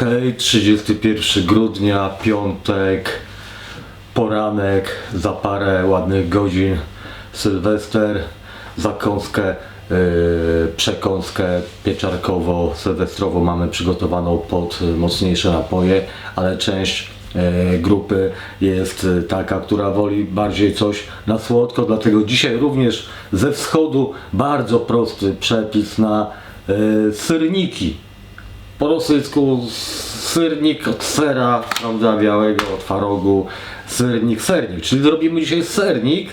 Hej, 31 grudnia, piątek, poranek, za parę ładnych godzin, Sylwester, zakąskę, yy, przekąskę pieczarkowo-sylwestrową mamy przygotowaną pod mocniejsze napoje, ale część e, grupy jest taka, która woli bardziej coś na słodko, dlatego dzisiaj również ze wschodu bardzo prosty przepis na e, syrniki. Po rosyjsku syrnik od sera, prawda, białego, od twarogu, syrnik, sernik, czyli zrobimy dzisiaj sernik,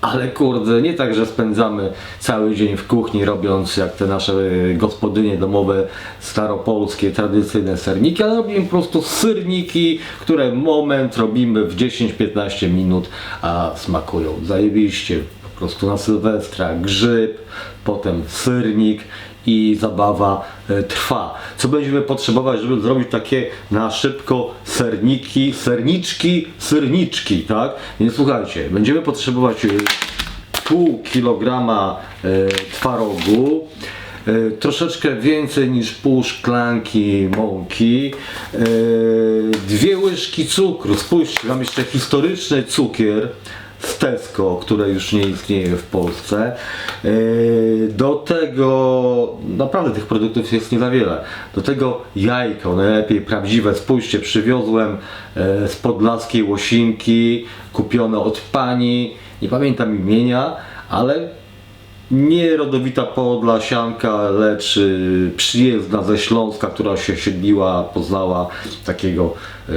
ale kurde, nie tak, że spędzamy cały dzień w kuchni robiąc jak te nasze gospodynie domowe staropolskie, tradycyjne serniki, ale robimy po prostu syrniki, które moment robimy w 10-15 minut, a smakują zajebiście. Po prostu na Sylwestra grzyb, potem syrnik i zabawa e, trwa. Co będziemy potrzebować, żeby zrobić takie na szybko serniki, serniczki, syrniczki, tak? Więc słuchajcie, będziemy potrzebować e, pół kilograma e, twarogu, troszeczkę więcej niż pół szklanki mąki, dwie łyżki cukru. Spójrzcie, mam jeszcze historyczny cukier z Tesco, które już nie istnieje w Polsce. E, Do tego, naprawdę tych produktów jest nie za wiele. Do tego jajko, najlepiej prawdziwe. Spójrzcie, przywiozłem e, z podlaskiej łosinki, kupione od pani, nie pamiętam imienia, ale nie rodowita podlasianka, lecz y, przyjezdna ze Śląska, która się siedliła, poznała takiego yy,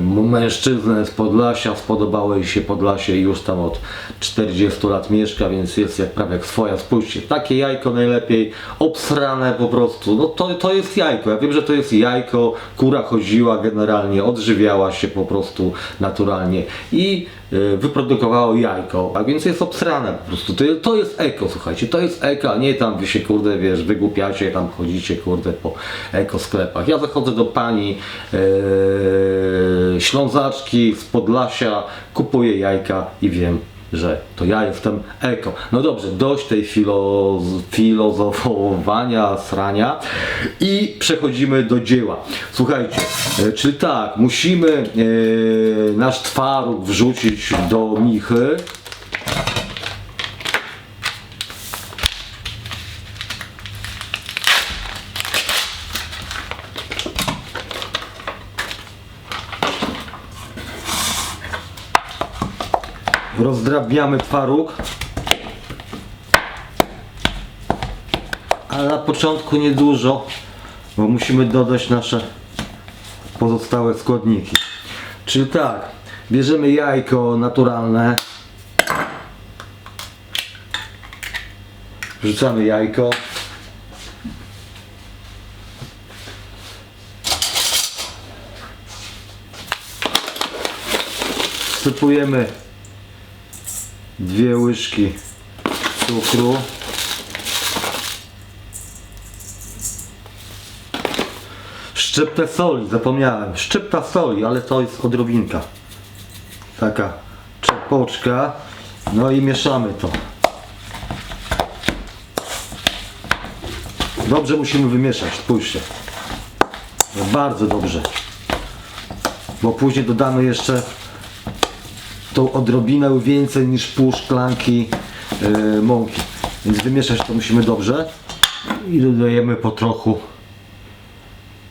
mężczyznę z Podlasia, spodobało jej się Podlasie i już tam od 40 lat mieszka, więc jest jak prawie jak swoja. Spójrzcie, takie jajko najlepiej, obsrane po prostu, no to, to jest jajko, ja wiem, że to jest jajko, kura chodziła generalnie, odżywiała się po prostu naturalnie. I wyprodukowało jajko, a więc jest obsrane po prostu. To, to jest eko, słuchajcie, to jest eko, a nie tam wy się kurde, wiesz, wygłupiacie, tam chodzicie kurde po eko sklepach. Ja zachodzę do pani yy, Ślązaczki z Podlasia, kupuję jajka i wiem, że to ja jestem eko. No dobrze, dość tej filoz filozofowania, srania i przechodzimy do dzieła. Słuchajcie, e, czyli tak, musimy e, nasz twaróg wrzucić do michy. Rozdrabniamy twaróg. Ale na początku niedużo, bo musimy dodać nasze pozostałe składniki. Czyli tak, bierzemy jajko naturalne. Wrzucamy jajko. Wsypujemy dwie łyżki cukru. Szczyptę soli, zapomniałem. Szczypta soli, ale to jest odrobinka. Taka czepoczka. No i mieszamy to. Dobrze musimy wymieszać, spójrzcie. No Bardzo dobrze. Bo później dodamy jeszcze tą odrobinę więcej niż pół szklanki yy, mąki. Więc wymieszać to musimy dobrze. I dodajemy po trochu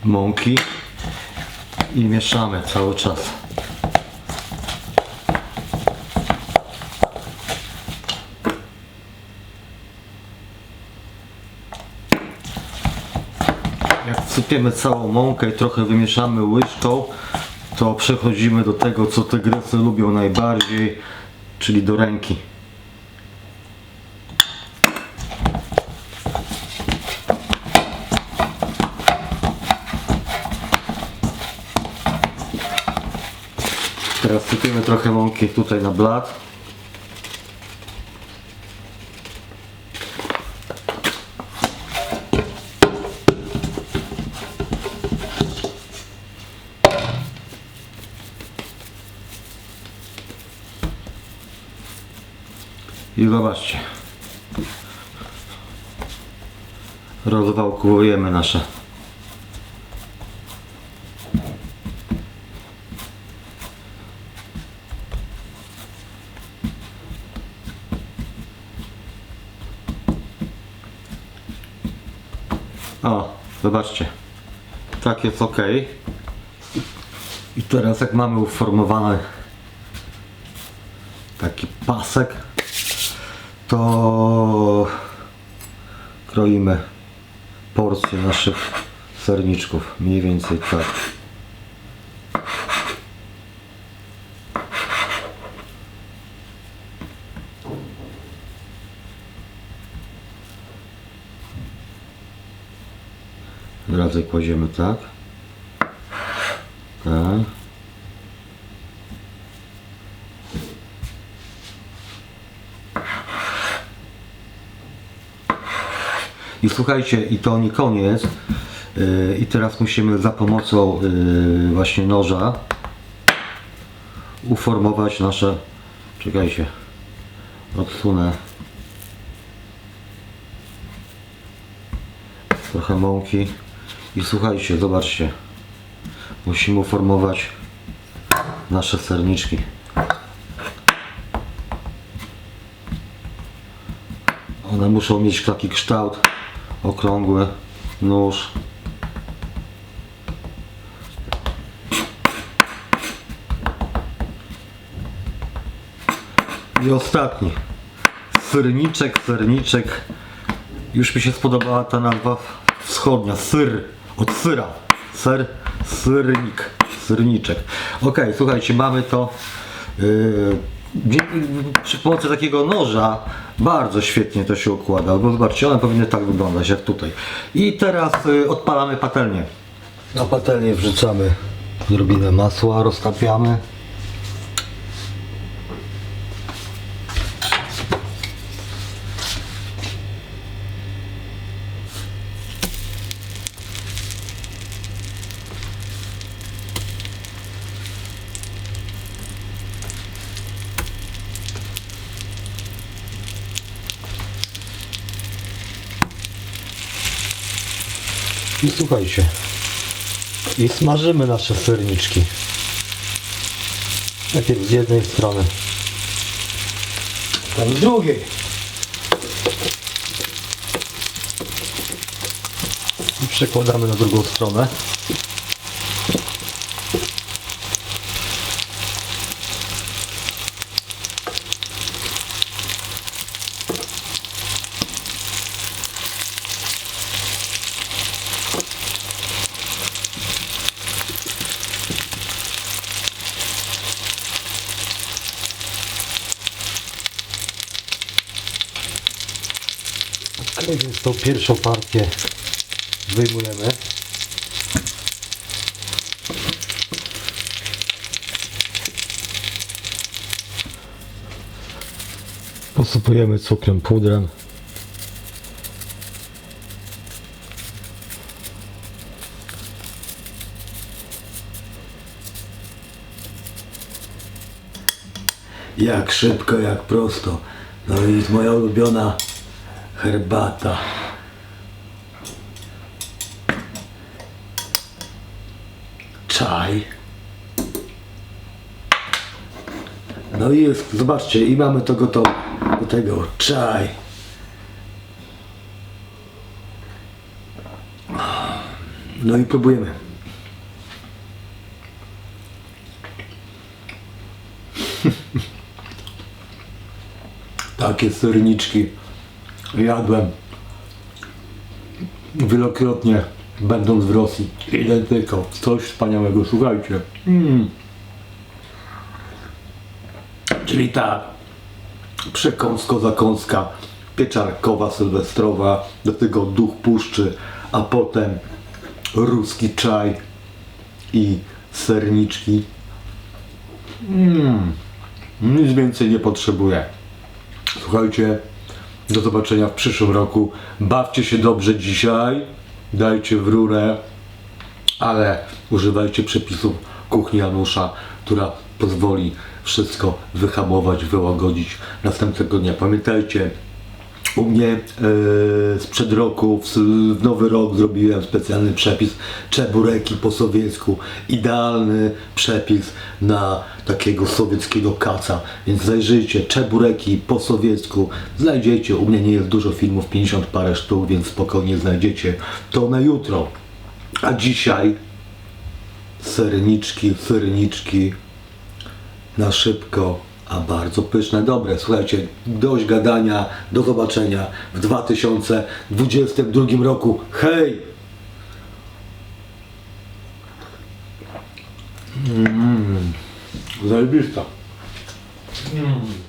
mąki i mieszamy cały czas. Jak wsypiemy całą mąkę i trochę wymieszamy łyżką, to przechodzimy do tego, co te Grecy lubią najbardziej, czyli do ręki. Teraz sypiemy trochę mąki tutaj na blat. I zobaczcie. Rozwałkujemy nasze O, zobaczcie. Tak jest ok. I teraz jak mamy uformowany taki pasek, to kroimy porcje naszych serniczków. Mniej więcej tak. Od razu kładziemy tak. I słuchajcie, i to nie koniec. Yy, I teraz musimy za pomocą yy, właśnie noża uformować nasze. Czekajcie. Odsunę. Trochę mąki. I słuchajcie, zobaczcie. Musimy uformować nasze serniczki. One muszą mieć taki kształt okrągły, nóż. I ostatni. Syrniczek, syrniczek. Już mi się spodobała ta nazwa wschodnia. Syr. Od syra. Ser, syrnik. Syrniczek. Ok, słuchajcie, mamy to. Yy, dzie- przy pomocy takiego noża bardzo świetnie to się układa, bo zobaczcie, one powinny tak wyglądać jak tutaj. I teraz y, odpalamy patelnię. Na patelnię wrzucamy odrobinę masła, roztapiamy. I słuchajcie. I smażymy nasze serniczki. Najpierw z jednej strony. Tam z drugiej. I przekładamy na drugą stronę. Więc tą pierwszą partię wyjmujemy. Posypujemy cukrem, pudrem. Jak szybko, jak prosto. No i moja ulubiona herbata. Czaj. No i jest, zobaczcie, i mamy to gotowe. Do tego czaj. No i próbujemy. Takie serniczki jadłem wielokrotnie będąc w Rosji. Identyko. Coś wspaniałego. Słuchajcie. Mm. Czyli ta przekąsko-zakąska pieczarkowa, sylwestrowa, do tego duch puszczy, a potem ruski czaj i serniczki. Mm. Nic więcej nie potrzebuję. Słuchajcie, do zobaczenia w przyszłym roku. Bawcie się dobrze dzisiaj, dajcie w rurę, ale używajcie przepisów kuchni Janusza, która pozwoli wszystko wyhamować, wyłagodzić następnego dnia. Pamiętajcie, U mnie e, sprzed roku, w, w nowy rok zrobiłem specjalny przepis czebureki po sowiecku. Idealny przepis na takiego sowieckiego kaca. Więc zajrzyjcie, czebureki po sowiecku. Znajdziecie, u mnie nie jest dużo filmów, 50 parę sztuk, więc spokojnie znajdziecie to na jutro. A dzisiaj serniczki, serniczki na szybko, a bardzo pyszne, dobre. Słuchajcie, dość gadania, do zobaczenia w 2022 roku. Hej! Mm, zajebista. Mm.